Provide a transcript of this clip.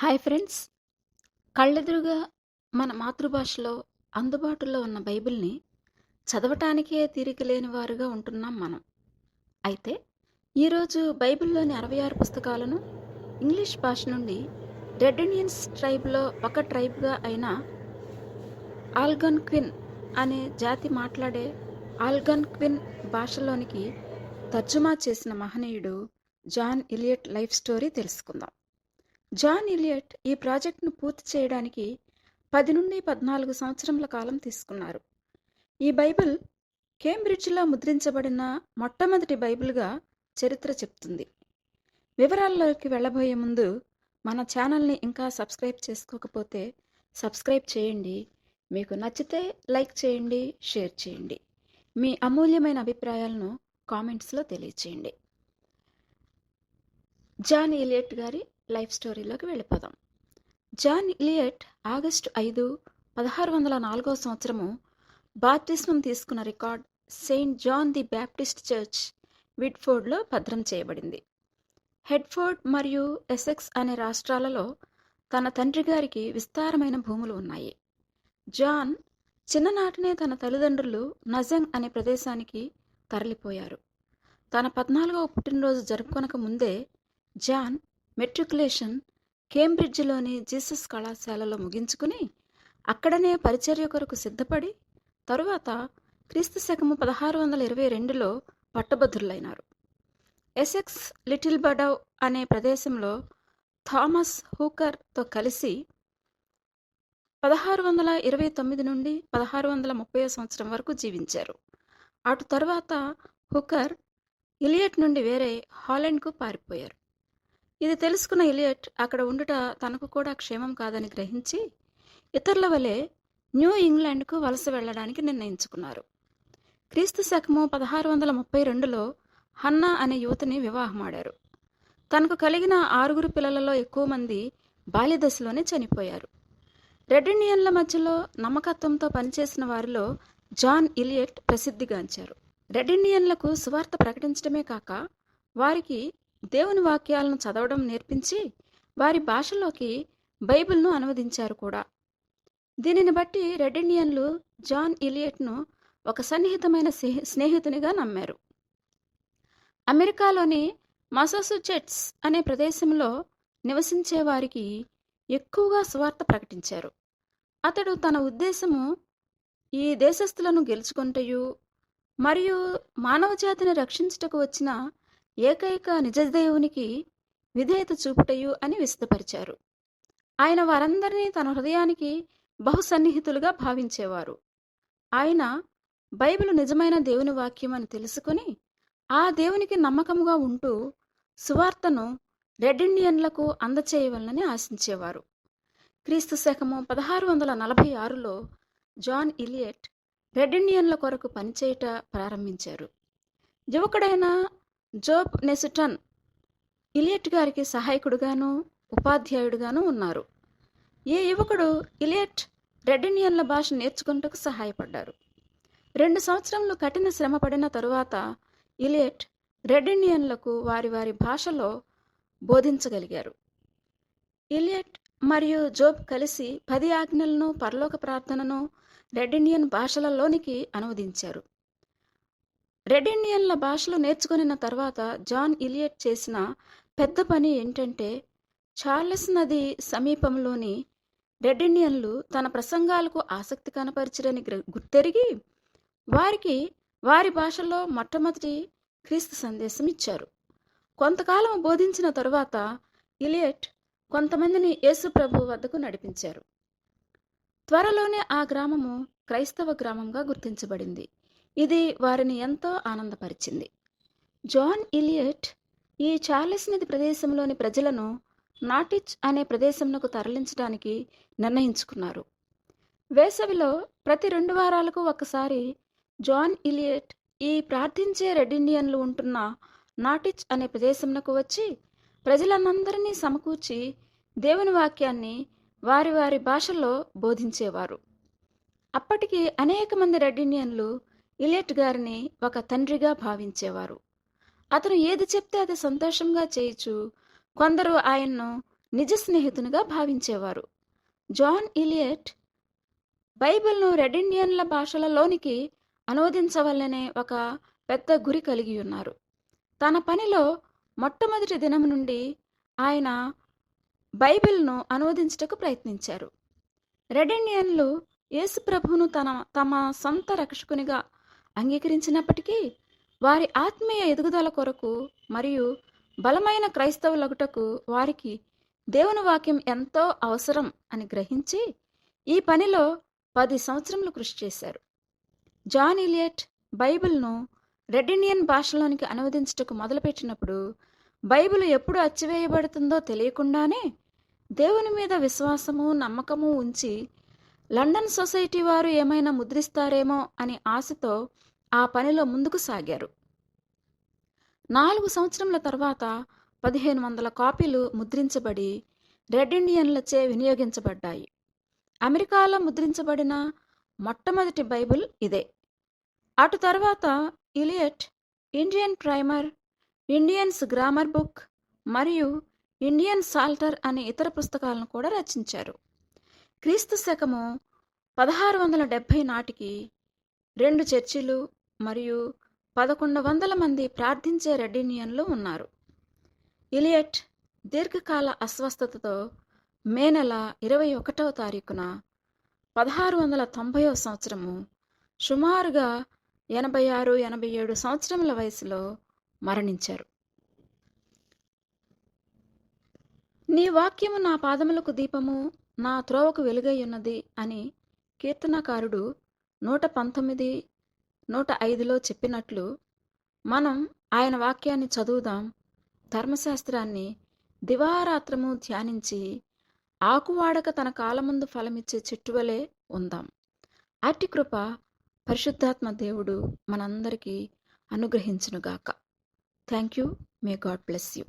Hi friends. కళ్ళెదురుగా మన మాతృభాషలో అందుబాటులో ఉన్న బైబిల్ని చదవటానికే తీరిక లేని వారుగా ఉంటున్నాం మనం. అయితే ఈరోజు బైబిల్లోని అరవై ఆరు పుస్తకాలను ఇంగ్లీష్ భాష నుండి రెడ్ ఇండియన్స్ ట్రైబ్లో ఒక ట్రైబ్గా అయిన ఆల్గన్ క్విన్ అనే జాతి మాట్లాడే ఆల్గన్ క్విన్ భాషలోనికి తర్జుమా చేసిన మహనీయుడు జాన్ ఇలియట్ లైఫ్ స్టోరీ తెలుసుకుందాం. జాన్ ఇలియట్ ఈ ప్రాజెక్టును పూర్తి చేయడానికి పది నుండి పద్నాలుగు సంవత్సరముల కాలం తీసుకున్నారు. ఈ బైబిల్ కేంబ్రిడ్జ్లో ముద్రించబడిన మొట్టమొదటి బైబిల్గా చరిత్ర చెప్తుంది. వివరాల్లోకి వెళ్ళబోయే ముందు మన ఛానల్ని ఇంకా సబ్స్క్రైబ్ చేసుకోకపోతే సబ్స్క్రైబ్ చేయండి. మీకు నచ్చితే లైక్ చేయండి షేర్ చేయండి. మీ అమూల్యమైన అభిప్రాయాలను కామెంట్స్లో తెలియచేయండి. జాన్ ఇలియట్ గారి లైఫ్ స్టోరీలోకి వెళ్ళిపోదాం. జాన్ ఇలియట్ ఆగస్టు ఐదు పదహారు వందల నాలుగవ సంవత్సరము బాప్టిస్మం తీసుకున్న record Saint John the Baptist church విడ్ఫోర్డ్లో భద్రం చేయబడింది. హెడ్ఫోర్డ్ మరియు ఎసెక్స్ అనే రాష్ట్రాలలో తన తండ్రి గారికి విస్తారమైన భూములు ఉన్నాయి. జాన్ చిన్ననాటినే తన తల్లిదండ్రులు నజంగ్ అనే ప్రదేశానికి తరలిపోయారు. తన పద్నాలుగవ పుట్టినరోజు జరుపుకొనక ముందే జాన్ మెట్రికులేషన్ కేంబ్రిడ్జ్లోని జీసస్ కళాశాలలో ముగించుకుని అక్కడనే పరిచర్య కొరకు సిద్ధపడి తరువాత క్రీస్తు శకము పదహారు వందల ఇరవై రెండులో పట్టభద్రులైనారు. ఎసెక్స్ లిటిల్ బడవ్ అనే ప్రదేశంలో థామస్ హూకర్తో కలిసి పదహారు వందల ఇరవై తొమ్మిది నుండి పదహారు వందల ముప్పై సంవత్సరం వరకు జీవించారు. అటు తర్వాత హుకర్ ఇలియట్ నుండి వేరే హాలెండ్కు పారిపోయారు. ఇది తెలుసుకున్న ఇలియట్ అక్కడ ఉండుట తనకు కూడా క్షేమం కాదని గ్రహించి ఇతరుల వలె న్యూ ఇంగ్లాండ్కు వలస వెళ్ళడానికి నిర్ణయించుకున్నారు. క్రీస్తు శకము పదహారు వందల ముప్పై రెండులో హన్నా అనే యువతిని వివాహమాడారు. తనకు కలిగిన ఆరుగురు పిల్లలలో ఎక్కువ మంది బాల్యదశలోనే చనిపోయారు. రెడ్ ఇండియన్ల మధ్యలో నమ్మకత్వంతో పనిచేసిన వారిలో జాన్ ఇలియట్ ప్రసిద్ధిగాంచారు. రెడ్ ఇండియన్లకు సువార్త ప్రకటించడమే కాక వారికి దేవుని వాక్యాలను చదవడం నేర్పించి వారి భాషలోకి బైబిల్ను అనువదించారు కూడా. దీనిని బట్టి రెడ్ ఇండియన్లు జాన్ ఇలియట్ను ఒక సన్నిహితమైన స్నేహితునిగా నమ్మారు. అమెరికాలోని మసాసుచెట్స్ అనే ప్రదేశంలో నివసించే వారికి ఎక్కువగా స్వార్థ ప్రకటించారు. అతడు తన ఉద్దేశము ఈ దేశస్థులను గెలుచుకుంటయు మరియు మానవజాతిని రక్షించుటకు వచ్చిన ఏకైక నిజదేవునికి విధేయత చూపుటయు అని విస్తపరిచారు ఆయన వారందరినీ తన హృదయానికి బహు సన్నిహితులుగా భావించేవారు. ఆయన బైబిల్ నిజమైన దేవుని వాక్యం అని తెలుసుకుని ఆ దేవునికి నమ్మకముగా ఉంటూ సువార్తను రెడ్ ఇండియన్లకు అందచేయవలనని ఆశించేవారు. క్రీస్తు శకము పదహారు వందల నలభై ఆరులో జాన్ ఇలియట్ రెడ్ ఇండియన్ల కొరకు పనిచేయట ప్రారంభించారు. యువకుడైన జోబ్ నెసుటన్ ఇలియట్ గారికి సహాయకుడుగాను ఉపాధ్యాయుడుగాను ఉన్నారు. ఈ యువకుడు ఇలియట్ రెడ్డినియన్ల భాష నేర్చుకుంటకు సహాయపడ్డారు. రెండు సంవత్సరంలో కఠిన శ్రమ పడిన తరువాత ఇలియట్ రెడ్డినియన్లకు వారి వారి భాషలో బోధించగలిగారు. ఇలియట్ మరియు జోబ్ కలిసి పది ఆజ్ఞలను పరలోక ప్రార్థనను రెడ్డినియన్ భాషలలోనికి అనువదించారు. రెడ్ ఇండియన్ల భాషలు నేర్చుకున్న తర్వాత జాన్ ఇలియట్ చేసిన పెద్ద పని ఏంటంటే చార్లెస్ నది సమీపంలోని రెడ్ ఇండియన్లు తన ప్రసంగాలకు ఆసక్తి కనపరిచరని గుర్తెరిగి వారికి వారి భాషలో మొట్టమొదటి క్రీస్తు సందేశం ఇచ్చారు. కొంతకాలం బోధించిన తరువాత ఇలియట్ కొంతమందిని యేసు ప్రభు వద్దకు నడిపించారు. త్వరలోనే ఆ గ్రామము క్రైస్తవ గ్రామంగా గుర్తించబడింది. ఇది వారిని ఎంతో ఆనందపరిచింది. జాన్ ఇలియట్ ఈ చార్లెస్ నది ప్రదేశంలోని ప్రజలను నాటిచ్ అనే ప్రదేశంకు తరలించడానికి నిర్ణయించుకున్నారు. వేసవిలో ప్రతి రెండు వారాలకు ఒకసారి జాన్ ఇలియట్ ఈ ప్రార్థించే రెడ్ ఇండియన్లు ఉంటున్న నాటిచ్ అనే ప్రదేశంకు వచ్చి ప్రజలనందరినీ సమకూర్చి దేవుని వాక్యాన్ని వారి వారి భాషల్లో బోధించేవారు. అప్పటికి అనేక మంది రెడ్ ఇండియన్లు ఇలియట్ గారిని ఒక తండ్రిగా భావించేవారు. అతను ఏది చెప్తే అది సంతోషంగా చేయొచ్చు కొందరు ఆయన్ను నిజ స్నేహితునిగా భావించేవారు. జాన్ ఇలియట్ బైబిల్ను రెడ్ ఇండియన్ల భాషలలోనికి అనువదించవల్లనే ఒక పెద్ద గురి కలిగి ఉన్నారు. తన పనిలో మొట్టమొదటి దినం నుండి ఆయన బైబిల్ను అనువదించుటకు ప్రయత్నించారు. రెడ్ ఇండియన్లు యేసు ప్రభువును తన తమ సొంత రక్షకునిగా అంగీకరించినప్పటికీ వారి ఆత్మీయ ఎదుగుదల కొరకు మరియు బలమైన క్రైస్తవులగుటకు వారికి దేవుని వాక్యం ఎంతో అవసరం అని గ్రహించి ఈ పనిలో పది సంవత్సరములు కృషి చేశారు. జాన్ ఇలియట్ బైబిల్ను రెడ్ ఇండియన్ భాషలోనికి అనువదించుటకు మొదలుపెట్టినప్పుడు బైబిల్ ఎప్పుడు అచ్చివేయబడుతుందో తెలియకుండానే దేవుని మీద విశ్వాసము నమ్మకము ఉంచి లండన్ సొసైటీ వారు ఏమైనా ముద్రిస్తారేమో అని ఆశతో ఆ పనిలో ముందుకు సాగారు. నాలుగు సంవత్సరముల తర్వాత పదిహేను వందల కాపీలు ముద్రించబడి రెడ్ ఇండియన్లచే వినియోగించబడ్డాయి. అమెరికాలో ముద్రించబడిన మొట్టమొదటి బైబిల్ ఇదే. అటు తర్వాత Eliot Indian primer Indians grammar book మరియు ఇండియన్ సాల్టర్ అనే ఇతర పుస్తకాలను కూడా రచించారు. క్రీస్తు శకము పదహారు వందల డెబ్భై నాటికి రెండు చర్చిలు మరియు పదకొండు వందల మంది ప్రార్థించే రెడ్డినియన్లు ఉన్నారు. ఇలియట్ దీర్ఘకాల అస్వస్థతతో మే నెల ఇరవై ఒకటవ తారీఖున పదహారు వందల తొంభైవ సంవత్సరము సుమారుగా ఎనభై ఆరు ఎనభై ఏడు సంవత్సరముల వయసులో మరణించారు. నీ వాక్యము నా పాదములకు దీపము నా త్రోవకు వెలుగై ఉన్నది అని కీర్తనకారుడు నూట పంతొమ్మిది నూట ఐదులో చెప్పినట్లు మనం ఆయన వాక్యాన్ని చదువుదాం. ధర్మశాస్త్రాన్ని దివారాత్రము ధ్యానించి ఆకువాడక తన కాలముందు ఫలమిచ్చే చెట్టువలే ఉందాం. అట్టి కృప పరిశుద్ధాత్మ దేవుడు మనందరికీ అనుగ్రహించునుగాక. Thank you may God bless you.